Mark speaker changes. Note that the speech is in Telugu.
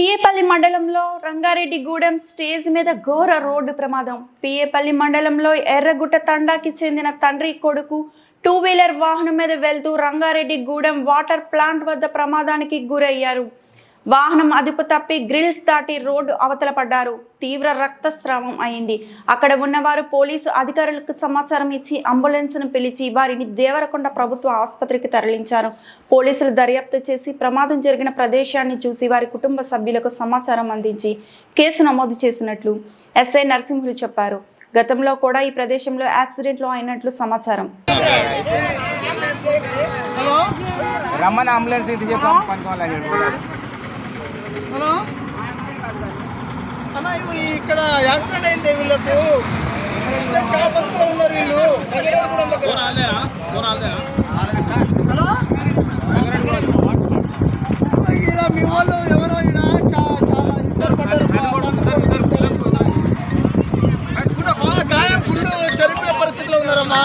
Speaker 1: పిఏపల్లి మండలంలో రంగారెడ్డిగూడెం స్టేజ్ మీద ఘోర రోడ్డు ప్రమాదం. పిఏపల్లి మండలంలో ఎర్రగుట్ట తండాకి చెందిన తండ్రి కొడుకు టూ వీలర్ వాహనం మీద వెళ్తూ రంగారెడ్డిగూడెం వాటర్ ప్లాంట్ వద్ద ప్రమాదానికి గురయ్యారు. వాహనం అదుపు తప్పి గ్రిల్స్ దాటి రోడ్డు అవతల పడ్డారు. తీవ్ర రక్తస్రావం అయింది. అక్కడ ఉన్నవారు పోలీసు అధికారులకు సమాచారం ఇచ్చి అంబులెన్స్ను పిలిచి వారిని దేవరకొండ ప్రభుత్వ ఆసుపత్రికి తరలించారు. పోలీసులు దర్యాప్తు చేసి ప్రమాదం జరిగిన ప్రదేశాన్ని చూసి వారి కుటుంబ సభ్యులకు సమాచారం అందించి కేసు నమోదు చేసినట్లు ఎస్ఐ నరసింహులు చెప్పారు. గతంలో కూడా ఈ ప్రదేశంలో యాక్సిడెంట్లు అయినట్లు సమాచారం.
Speaker 2: రమ్మని అంబులెన్స్ ఇది చెప్పాము
Speaker 3: హలో? అన్న ఇక్కడ యాక్సిడెంట్ అయింది వీళ్ళకు? చాలా బతుకులో ఉన్నారు వీళ్ళు. ఇక్కడ మీ వాళ్ళు ఎవరో ఇక్కడ చాలా ఇద్దరు పడ్డారు. గాయం ఫుల్ చనిపోయే పరిస్థితిలో ఉన్నారమ్మా.